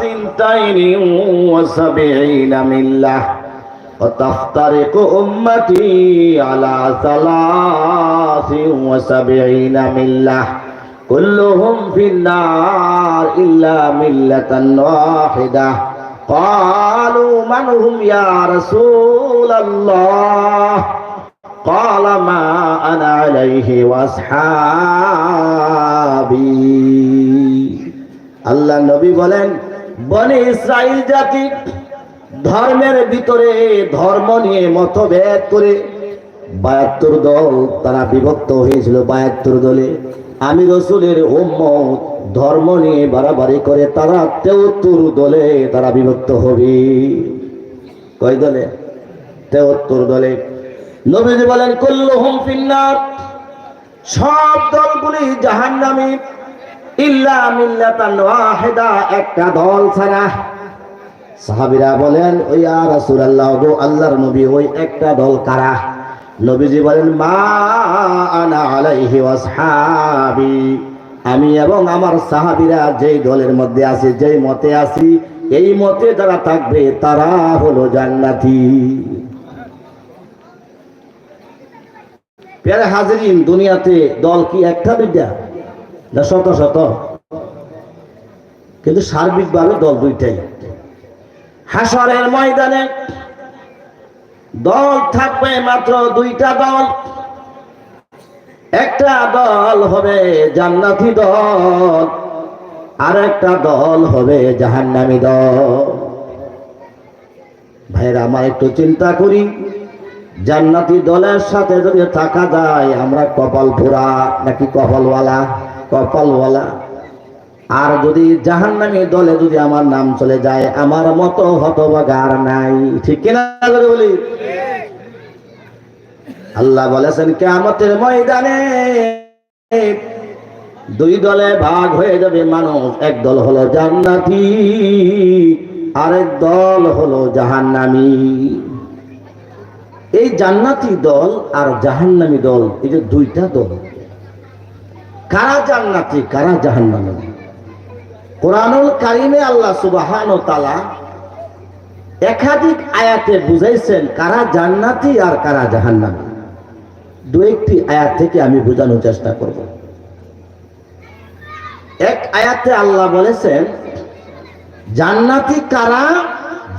سنتين وسبعين ملة وتفترق أمتي على ثلاث وسبعين ملة كلهم في النار إلا ملة واحدة قالوا من هم يا رسول الله قال ما أنا عليه وأصحابي আল্লাহ নবী বলেন বনে ইসরাইল জাতি ধর্মের ভিতরে ধর্ম নিয়ে মতভেদ করে বায়াত্তর দল তারা বিভক্ত হয়েছিল বায়াত্তর দলে। আমি রসুলের উম্মত, ধর্ম নিয়ে বাড়াবাড়ি করে তারা তেউত্তর দলে তারা বিভক্ত হবে। কয় দলে? তেউত্তর দলে। নবীজি বলেন, কুল্লুহুম ফিন্নার। সব দলগুলি জাহান্নামী। ইল্লা মিল্লাতান ওয়াহিদা, একটা দল ছাড়া। সাহাবীরা বলেন, ওই ইয়া রাসূলুল্লাহ গো, আল্লাহর নবী, ওই একটা দল কারা? নবীজি বলেন, মা আনা আলাইহি ওয়াসহাবি আমি এবং আমার সাহাবীরা যেই দলের মধ্যে আছি, যেই মতে আছি, এই মতে যারা থাকবে, তারা হলো জান্নাতি। পেয়ারে হাজিরিন, দুনিয়াতে দল কি একটা দুইটা? শত শত। কিন্তু সার্বিকভাবে দল দুইটাই। হাসরের ময়দানে দল থাকবে মাত্র দুইটা দল। একটা দল হবে জান্নাতি দল, আর একটা দল হবে জাহান্নামী দল। ভাইরা, আমার একটু চিন্তা করি, জান্নাতি দলের সাথে যদি থাকা যায়, আমরা কপাল পোড়া নাকি কপালওয়ালা? কপালওয়ালা। আর যদি জাহান জাহান্নামী দলে যদি আমার নাম চলে যায়, আমার মতো হতভাগা আর নাই। ঠিক কিনা বলি? আল্লাহ বলেছেন কেমতের ময়দানে দুই দলে ভাগ হয়ে যাবে মানুষ। এক দল হলো জান্নাতি, আরেক দল হলো জাহান্নামী। এই জান্নাতি দল আর জাহান্নামী দল, এই যে দুইটা দল কারা জান্নাতি, কারা জাহান্নামী? কোরআনুল কারিমে আল্লাহ সুবাহান তালা একাধিক আয়াতে বুঝাইছেন কারা জান্নাতি আর কারা জাহান্নামী। দু একটি আয়াত থেকে আমি বোঝানোর চেষ্টা করব। এক আয়াতে আল্লাহ বলেছেন, জান্নাতি কারা,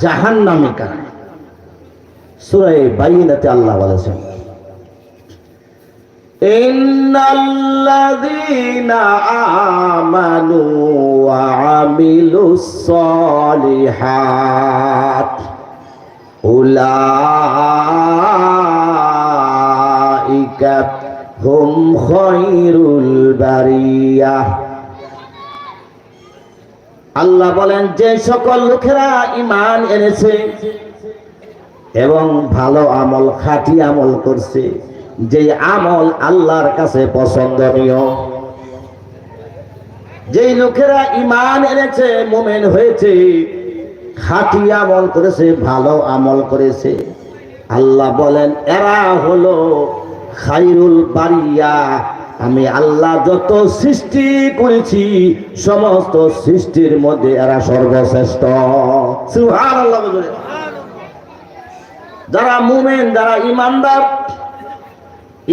জাহান্নামী কারা? সুরাই বাইনাতে আল্লাহ বলেছেন। إن الذين آمنوا وعملوا الصالحات أولئك هم خير البرية আল্লাহ বলেন যে সকল লোকেরা ইমান এনেছে এবং ভালো আমল খাঁটি আমল করছে যে আমল আল্লাহর কাছে পছন্দনীয়। যেই লোকেরা ইমান এনেছে, মোমেন হয়েছে, খাঁটি আমল করেছে, ভালো আমল করেছে, আল্লাহ বলেন, এরা হলো খাইরুল বারিয়া। আমি আল্লাহ যত সৃষ্টি করেছি, সমস্ত সৃষ্টির মধ্যে এরা সর্বশ্রেষ্ঠ। যারা মুমেন, যারা ইমানদার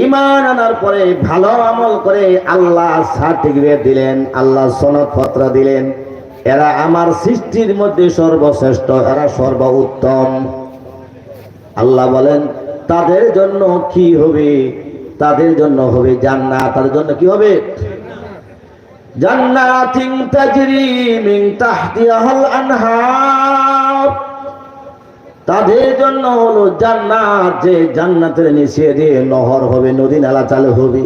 ইমান আনার পরে ভালো আমল করে আল্লাহ সার্টিফিকেট দিলেন, আল্লাহ সনদপত্র দিলেন। এরা আমার সৃষ্টির মধ্যে সর্বশ্রেষ্ঠ, এরা সর্ব উত্তম আল্লাহ বলেন, তাদের জন্য কি হবে? তাদের জন্য হবে জান্নাত। তাদের জন্য কি হবে? জান্নাতিন তাজরি মিন তাহতিহাল আনহার তাদের জন্য হলো জান্নাত, যে জান্নাতের নিচে দিয়ে নহর হবে, নদী নালা চালু হবে।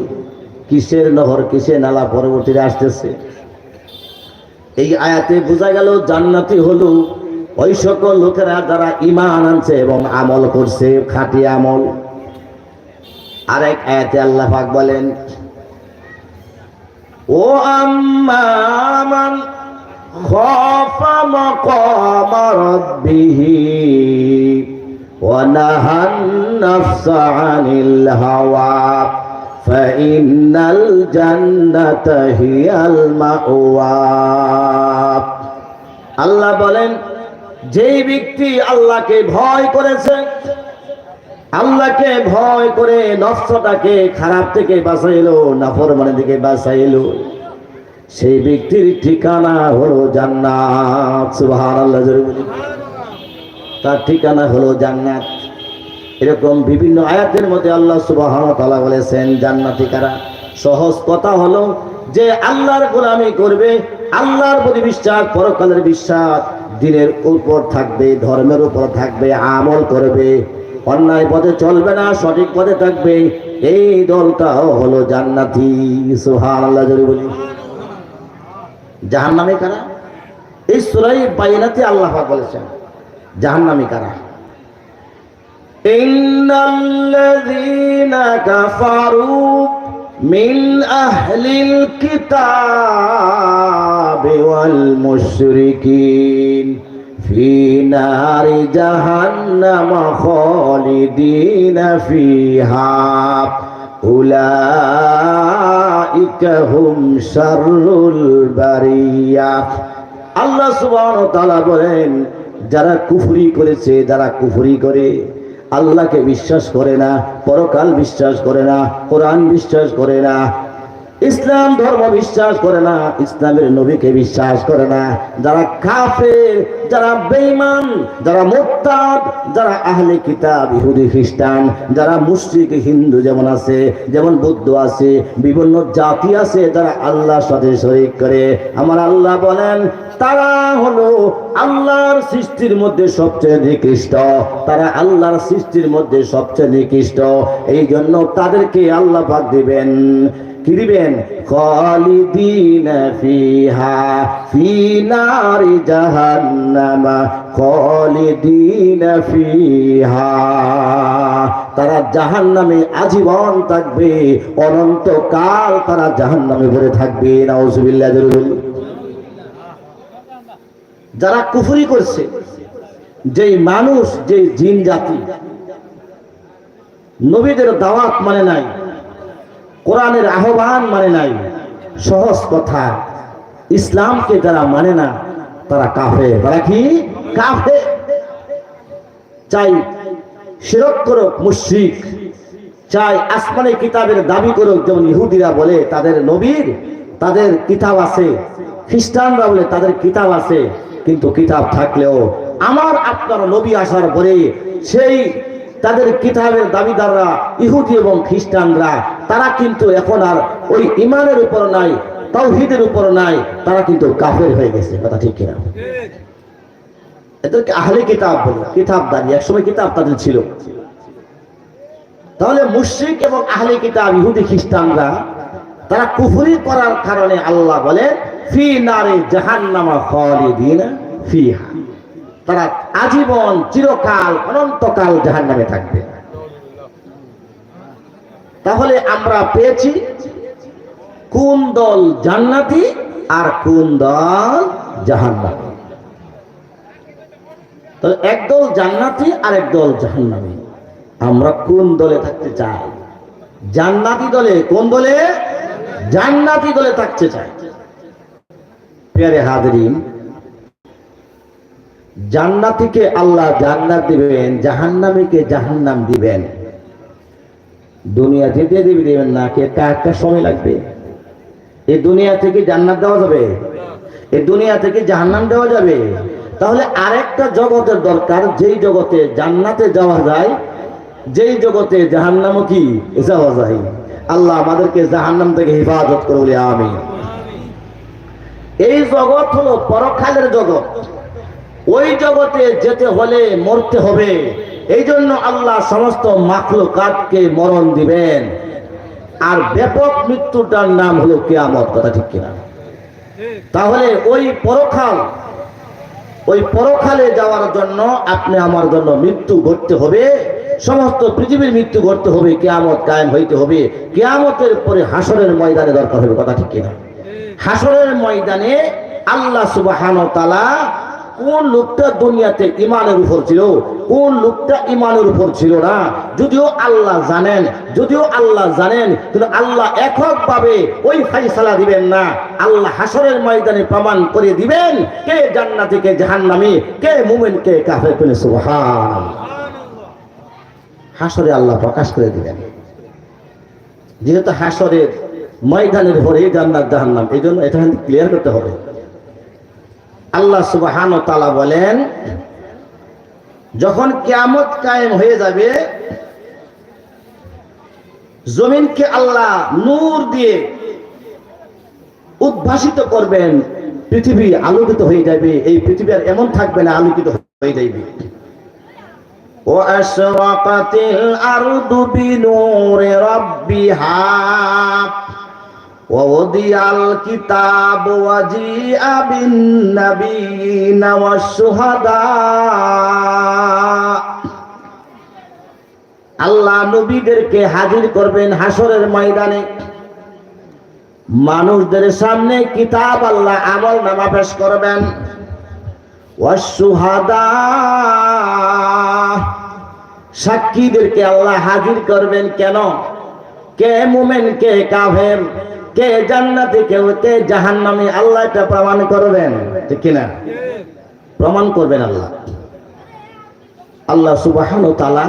কিসের নহর, কিসের নালা পরবর্তীতে আসতেছে? এই আয়াতে বোঝা গেল জান্নাতি হলো ওই সকল লোকেরা যারা ইমান আনছে এবং আমল করছে, খাঁটি আমল। আরেক আয়াতে আল্লাহ পাক বলেন, ও আম্মান خاف مقام ربه ونهى النفس عن الهوى فإن الجنة هي المأوى আল্লাহ বলেন যেই ব্যক্তি আল্লাহকে ভয় করেছে আল্লাহকে ভয় করে নফসটাকে খারাপ থেকে বাঁচাইলো নাফরমানি থেকে বাঁচাইলো সেই ব্যক্তির ঠিকানা হলো জান্নাত। তার ঠিকানা হলো জান্নাত। এরকম বিভিন্ন আয়াতের মধ্যে আল্লাহ সুবহানাহু তাআলা বলেছেন, জান্নাতি কারা? সহজ কথা হলো যে আল্লাহর গোলামি করবে, আল্লাহর প্রতি বিশ্বাস, পরকালের বিশ্বাস দিনের উপর থাকবে, ধর্মের উপর থাকবে, আমল করবে, অন্যায় পথে চলবে না, সঠিক পথে থাকবে। এই দলটাও হলো জান্নাতি। সুবহানাল্লাহ আল্লাহ বলি। জাহান্নামে কারা এই সুরাই বাইনাতে আল্লাহ পাক বলেছেন জাহান্নামী কারা إن الذين كفروا من أهل الكتاب والمشركين في نار جهنم خالدين فيها أولئك هم شر البرية আল্লাহ সুবহানাহু ওয়া তাআলা বলেন যারা কুফরি করেছে যারা কুফরি করে আল্লাহকে বিশ্বাস করে না পরকাল বিশ্বাস করে না কোরআন বিশ্বাস করে না ইসলাম ধর্ম বিশ্বাস করে না, ইসলামের নবীকে বিশ্বাস করে না। যারা কাফের, যারা বেঈমান, যারা মোত্তাদ, যারা আহলে কিতাব, ইহুদি খ্রিস্টান, যারা মুশরিক, হিন্দু যেমন আছে, যেমন বৌদ্ধ আছে, বিভিন্ন জাতি আছে, যারা আল্লাহর সাথে শরীক করে। আমার আল্লাহ বলেন, তারা হলো আল্লাহর সৃষ্টির মধ্যে সবচেয়ে নিকৃষ্ট। তারা আল্লাহর সৃষ্টির মধ্যে সবচেয়ে নিকৃষ্ট। এই জন্য তাদেরকে আল্লাহ পাক দিবেন। কি দিবেন ফিহা, ফি নারি জাহান্নাম, খালিদিন ফিহা। তারা জাহান্নামে আজীবন থাকবে, অনন্তকাল তারা জাহান্নামে ভরে থাকবে। নাউজুবিল্লাহ যারা কুফুরি করছে, যেই মানুষ, যেই জিন জাতি, নবীদের দাওয়াত মানে নাই। কোরআনের আহ্বান মানে নাই। সহজ কথা। ইসলামকে যারা মানে না, তারা কাফে তারা কি? কাফে চাই শিরক করুক, মুশ্রিক। চাই আসমানি কিতাবের দাবি করুক, যেমন ইহুদিরা বলে, তাদের নবীর তাদের কিতাব আছে। খ্রিস্টানরা বলে, তাদের কিতাব আছে। কিন্তু কিতাব থাকলেও আমার আপনার নবী আসার পরে সেই তাদের কিতাবের দাবিদাররা ইহুদি এবং খ্রিস্টানরা তারা কিন্তু এখন আর ওই ইমানের উপর নাই, তাওহিদের উপর নাই, তারা কিন্তু কাফের হয়ে গেছে, কথা ঠিক কিনা? এদেরকে আহলে কিতাব বলে কিতাব দাঁড়িয়ে একসময় কিতাব তাদের ছিল। তাহলে মুশরিক এবং আহলে কিতাব, ইহুদি খ্রিস্টানরা, তারা কুফরি করার কারণে আল্লাহ বলে, ফি নারে জাহান্নামা খালিদিনা ফিহা। তারা আজীবন চিরকাল, অনন্তকাল জাহান্নামে থাকবে। তাহলে আমরা পেয়েছি কোন দল জান্নাতি আর কোন দল জাহান্নামী। তাহলে একদল জান্নাতি আর একদল জাহান্নামী। আমরা কোন দলে থাকতে চাই? জান্নাতি দলে কোন দলে? জান্নাতি দলে থাকতে চাই। পেয়ারে হাজরিন, জান্নাতিকে আল্লাহ জান্নাত দিবেন, জাহান্নামীকে জাহান্নাম দিবেন। দুনিয়া যেতে দিবি দিবেন না, কে একটা একটা সময় লাগবে। এই দুনিয়া থেকে জান্নাত দেওয়া যাবে। এই দুনিয়া থেকে জাহান্নাম দেওয়া যাবে। তাহলে আরেকটা জগতের দরকার, যেই জগতে জান্নাতে যাওয়া যায়, যেই জগতে জাহান্নামও কি যাওয়া যায়। আল্লাহ আমাদেরকে জাহান্নাম থেকে হেফাজত করে বলে আমি এই জগৎ হলো পরকালের জগৎ। ওই জগতে যেতে হলে মরতে হবে। এই জন্য আল্লাহ সমস্ত মাখলুকাতকে মরণ দিবেন। আর ব্যাপক মৃত্যুটার নাম হলো কেয়ামত, কথা ঠিক কিনা? তাহলে ওই পরখাল, ওই পরখালে যাওয়ার জন্য আপনি আমার জন্য মৃত্যু ঘটতে হবে। সমস্ত পৃথিবীর মৃত্যু ঘটতে হবে, কেয়ামত কায়েম হইতে হবে। কেয়ামতের পরে হাসরের ময়দানে দরকার হবে, কথা ঠিক কিনা? হাসরের ময়দানে আল্লাহ সুবাহান তালা কোন লোকটা দুনিয়াতে ইমানের উপর ছিল? কোন লোকটা ইমানের উপর ছিল না? যদিও আল্লাহ জানেন, যদিও আল্লাহ জানেন, কিন্তু আল্লাহ এককভাবে ওই ফাইসালা দিবেন না। আল্লাহ হাসরের ময়দানে প্রমাণ করে দিবেন কে জান্নাতি, কে জাহান্নামী, কে মুমিন, কে কাফের কোন সুবহান। হাসরে আল্লাহ প্রকাশ করে দিবেন। যেহেতু হাসরের ময়দানের উপরে জান্নাত, জাহান্নাম, এই জন্য এটা ক্লিয়ার করতে হবে। আল্লাহ সুবাহান তালা বলেন যখন কিয়ামত কায়েম হয়ে যাবে জমিনকে আল্লাহ নূর দিয়ে উদ্ভাসিত করবেন পৃথিবী আলোকিত হয়ে যাবে এই পৃথিবী আর এমন থাকবে না আলোকিত হয়ে যাবে وأشرقت الأرض بنور ربها ووضع الكتاب وجيء بالنبيين والشهداء আল্লাহ নবীদেরকে হাজির করবেন হাসরের ময়দানে মানুষদের সামনে কিতাব আল্লাহ আমল নামা পেশ করবেন ওয়াসুহাদা সাক্ষীদেরকে আল্লাহ হাজির করবেন কেন কে মুমেন কে কাফের কে জান্নাতি কেউ, কে জাহান্নামী, আল্লাহ এটা প্রমাণ করবেন। ঠিক কিনা? প্রমাণ করবেন আল্লাহ। আল্লাহ সুবাহান তালা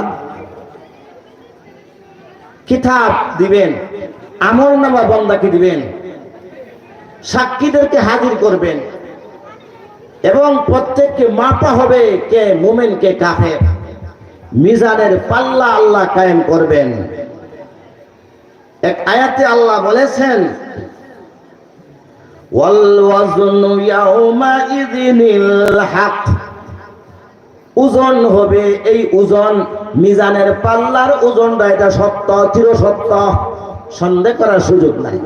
কিতাব দিবেন, আমল নামা বন্দাকে দিবেন, সাক্ষীদেরকে হাজির করবেন, এবং প্রত্যেককে মাপা হবে কে মুমেন, কে কাফের। মিজানের পাল্লা আল্লাহ কায়েম করবেন। এক আয়াতে আল্লাহ বলেছেন ওজন হবে এই ওজন, মিজানের পাল্লার ওজনটা এটা সত্য চির সত্য সন্দেহ করার সুযোগ নাই।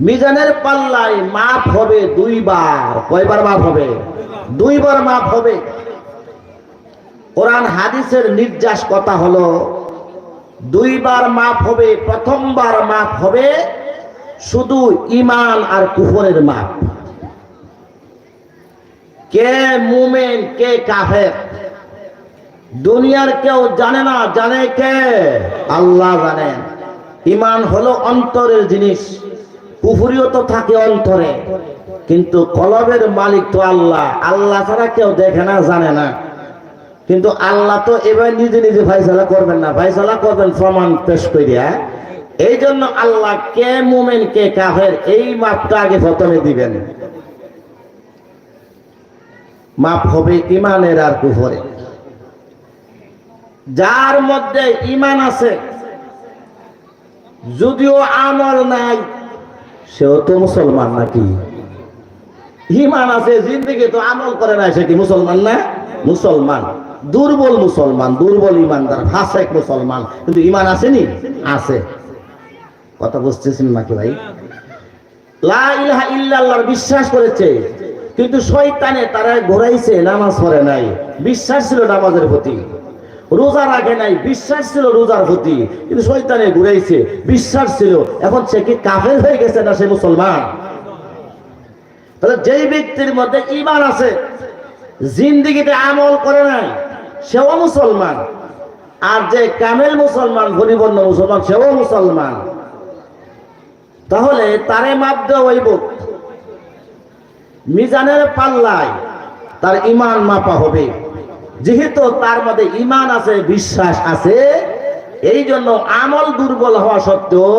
মিজানের পাল্লায় মাপ হবে দুইবার। কয়বার মাপ হবে? দুইবার মাপ হবে। কোরআন হাদিসের নির্যাস কথা হলো দুইবার মাপ হবে, প্রথমবার মাপ হবে শুধু ইমান আর কুফরের মাপ কে মুমেন, কে কাফের? দুনিয়ার কেউ জানে না, জানে কে? আল্লাহ জানেন ইমান হলো অন্তরের জিনিস, কুফুরিও তো থাকে অন্তরে, কিন্তু কলবের মালিক তো আল্লাহ। আল্লাহ ছাড়া কেউ দেখে না, জানে না। কিন্তু আল্লাহ তো এবার নিজে নিজে ফাইসালা করবেন না। ফাইসালা করবেন প্রমাণ পেশ করিয়া। এই জন্য আল্লাহ কে মুমেন, কে কাফের, এই মাপটা আগে প্রথমে দিবেন। মাপ হবে ইমানের আর কুফরে যার মধ্যে ইমান আছে, যদিও আমল নাই, সেও তো মুসলমান নাকি? ইমান আছে, জিন্দিগি তো আমল করে না সে কি মুসলমান না? মুসলমান। দুর্বল মুসলমান, দুর্বল ইমানদার, ফাঁসেক মুসলমান। কিন্তু ইমান আসেনি? আছে। কথা বুঝতেছেন নাকি ভাই? লা ইলাহা বিশ্বাস করেছে। কিন্তু শয়তানে তারা ঘোরাইছে, নামাজ পড়ে নাই। বিশ্বাস ছিল নামাজের প্রতি। রোজা রাখে নাই, বিশ্বাস ছিল রোজার প্রতি। কিন্তু শয়তানে ঘুরাইছে, বিশ্বাস ছিল। এখন সে কি কাফের হয়ে গেছে না সে মুসলমান? তাহলে যেই ব্যক্তির মধ্যে ইমান আছে, জিন্দিগিতে আমল করে নাই সেও মুসলমান। আর যে কামেল মুসলমান পরিবর্ণ মুসলমান, সেও মুসলমান। তাহলে তারে মাপ দেওয়া হইব। মিজানের পাল্লায় তার ইমান মাপা হবে। যেহেতু তার মধ্যে ইমান আছে, বিশ্বাস আছে এই জন্য আমল দুর্বল হওয়া সত্ত্বেও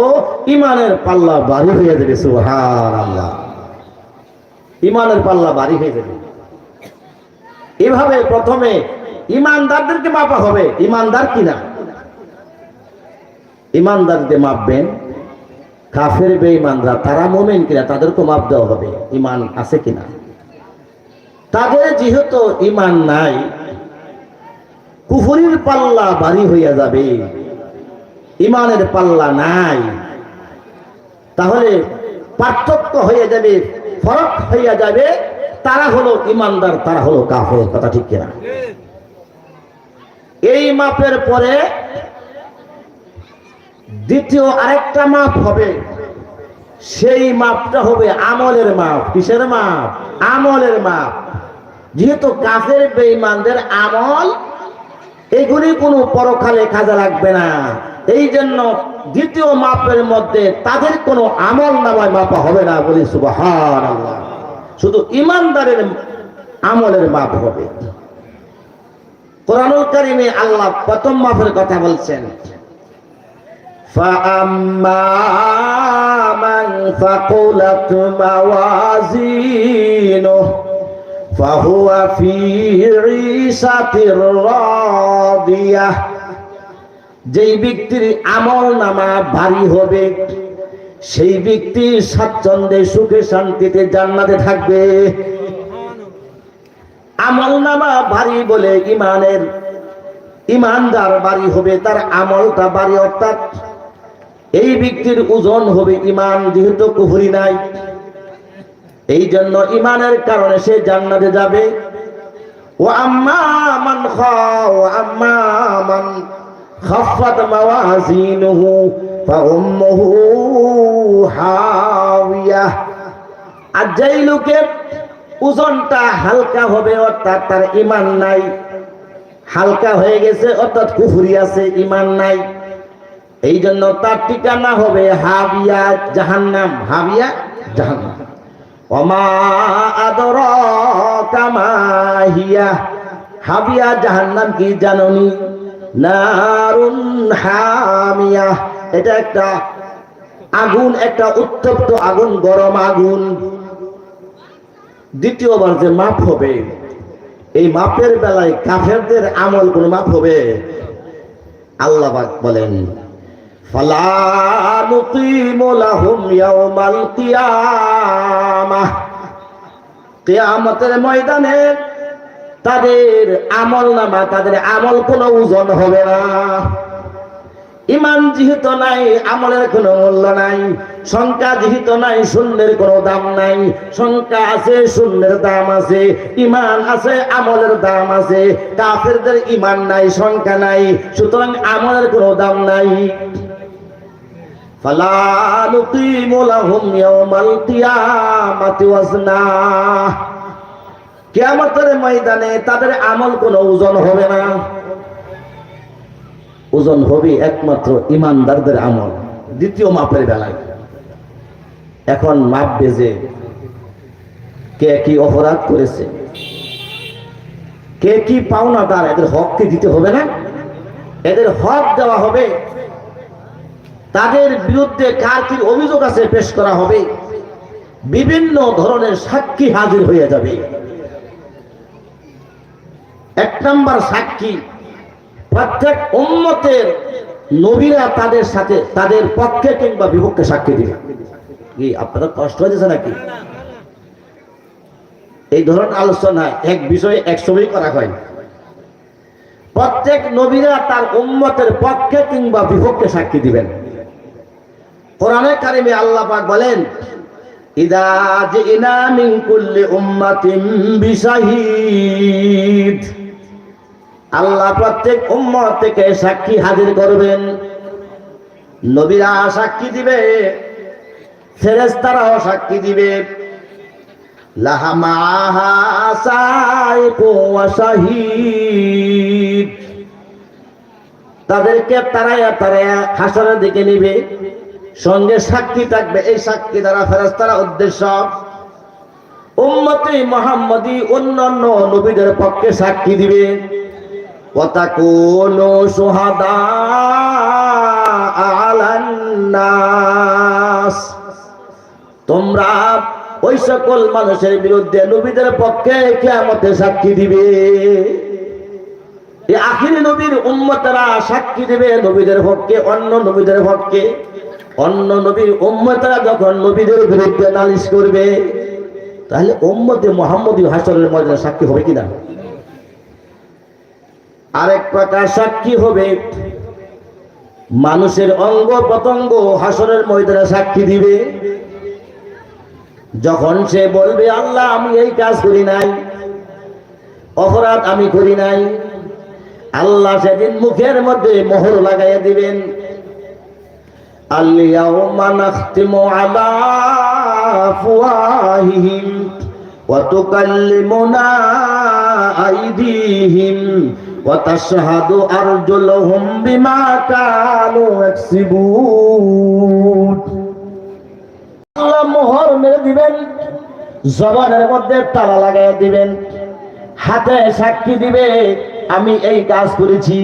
ইমানের পাল্লা বাড়ি হয়ে যাবে সুহার আল্লাহ ইমানের পাল্লা বাড়ি হয়ে যাবে। এভাবে প্রথমে ইমানদারদেরকে মাপা হবে। ইমানদার কিনা? ইমানদারদের মাপবেন। কাফের বেঈমানরা, তারা মোমেন কিনা, তাদেরকে মাপ দেওয়া হবে, ইমান আছে কিনা? তাদের যেহেতু ইমান নাই, কুফুরির পাল্লা বাড়ি হইয়া যাবে, ইমানের পাল্লা নাই, তাহলে পার্থক্য হয়ে যাবে, ফরক হইয়া যাবে, তারা হলো ইমানদার, তারা হলো কাফের, কথা ঠিক কিনা? এই মাপের পরে দ্বিতীয় আরেকটা মাপ হবে। সেই মাপটা হবে আমলের মাপ। কিসের মাপ? আমলের মাপ। যেহেতু কাফের বেঈমানদের আমল, এগুলি কোনো পরকালে কাজে লাগবে না। এই জন্য দ্বিতীয় মাপের মধ্যে তাদের কোনো আমল নামায় মাপা হবে না বলি সুবহান শুধু ইমানদারের আমলের মাপ হবে। কোরআনুল কারিমে আল্লাহ প্রথম মাপের কথা বলছেন فأما من ثقلت موازينه فهو في عيشة راضية যেই ব্যক্তির আমল নামা ভারী হবে সেই ব্যক্তি স্বাচ্ছন্দ্যে সুখে শান্তিতে জান্নাতে থাকবে আমল নামা ভারী বলে ইমানের। ইমানদার বাড়ি হবে তার আমলটা বাড়ি, অর্থাৎ এই ব্যক্তির ওজন হবে ইমান, যেহেতু কুহুরি নাই। এই জন্য ইমানের কারণে সে জান্নাতে যাবে। ও আম্মা আর যেই লোকের ওজনটা হালকা হবে, অর্থাৎ তার ইমান নাই। হালকা হয়ে গেছে, অর্থাৎ কুফুরি আছে, ইমান নাই। এই জন্য তার ঠিকানা হবে হাবিয়া জাহান্নাম। হাবিয়া জাহান্নাম। অমা আদর কামাহিয়া হাবিয়া জাহান্নাম কি জাননি? নারুন হামিয়া। এটা একটা আগুন, একটা উত্তপ্ত আগুন, গরম আগুন। দ্বিতীয়বার যে মাপ হবে, এই মাপের বেলায় কাফেরদের আমল কোন মাপ হবে? আল্লাহ বলেন কিয়ামতের ময়দানে তাদের আমল নামা, তাদের আমল কোনো ওজন হবে না। ইমান যেহেতু নাই, আমলের কোনো মূল্য নাই সংখ্যা যেহেতু নাই, শূন্যের কোনো দাম নাই। সংখ্যা আছে, শূন্যের দাম আছে। ইমান আছে, আমলের দাম আছে। কাফেরদের ইমান নাই সংখ্যা নাই। সুতরাং আমলের কোনো দাম নাই। ফালা নুকিমু লাহুম ইয়াউমাল কিয়ামাতি ওয়াজনা। কিয়ামতের ময়দানে তাদের আমল কোনো ওজন হবে না। ওজন হবে একমাত্র ইমানদারদের আমল, দ্বিতীয় মাপের বেলায়। এখন মাপ বেজে কে কি অপরাধ করেছে? কে কি পাওনা তার এদের হককে দিতে হবে না? এদের হক দেওয়া হবে। তাদের বিরুদ্ধে কার কি অভিযোগ আছে পেশ করা হবে? বিভিন্ন ধরনের সাক্ষী হাজির হয়ে যাবে। এক নম্বর সাক্ষী, প্রত্যেক উম্মতের নবীরা তাদের সাথে, তাদের পক্ষে কিংবা বিপক্ষে সাক্ষী দিবে। কি আপনাদের কষ্ট হয়েছে নাকি? এই ধরনের আলোচনা এক বিষয়ে একসঙ্গেই করা হয়। প্রত্যেক নবীরা তার উম্মতের পক্ষে কিংবা বিপক্ষে সাক্ষী দিবেন। কোরআনে কারিমে আল্লাহ পাক বলেন, ইদা জিনা মিন কুল্লি উম্মাতিন বিশাহিদ। আল্লাহ প্রত্যেক উম্মত থেকে সাক্ষী হাজির করবেন। নবীরা সাক্ষী দিবে। ফেরেস্তারাও সাক্ষী দিবে। তাদেরকে তারা তারা হাসরের দিকে নিবে। সঙ্গে সাক্ষী থাকবে এই সাক্ষী দ্বারা ফেরাস্তারা উদ্দেশ্য। উম্মতি মোহাম্মদী অন্যান্য নবীদের পক্ষে সাক্ষী দিবে। কথা কোন সোহাদা তোমরা ওই সকল মানুষের বিরুদ্ধে নবীদের পক্ষে কিয়ামতে সাক্ষী দিবে। আখিরি নবীর উম্মতেরা সাক্ষী দিবে নবীদের পক্ষে, অন্য নবীদের পক্ষে। অন্য নবীর উম্মতেরা যখন নবীদের বিরুদ্ধে নালিশ করবে, তাহলে উম্মতে মোহাম্মদী হাসরের মর্যাদা সাক্ষী হবে কিনা? আরেক প্রকার সাক্ষী হবে, মানুষের অঙ্গ প্রত্যঙ্গ হাসরের ময়দানে সাক্ষী দিবে। যখন সে বলবে, আল্লাহ, আমি এই কাজ করি নাই, অপরাধ আমি করি নাই। আল্লাহ সেদিন মুখের মধ্যে মোহর লাগাইয়া দিবেন। আল্লিয়াউমা আল্লাহ মোহর মেরে দিবেন, জবানের মধ্যে তালা লাগাই দিবেন, হাতে সাক্ষী দিবে, আমি এই কাজ করেছি।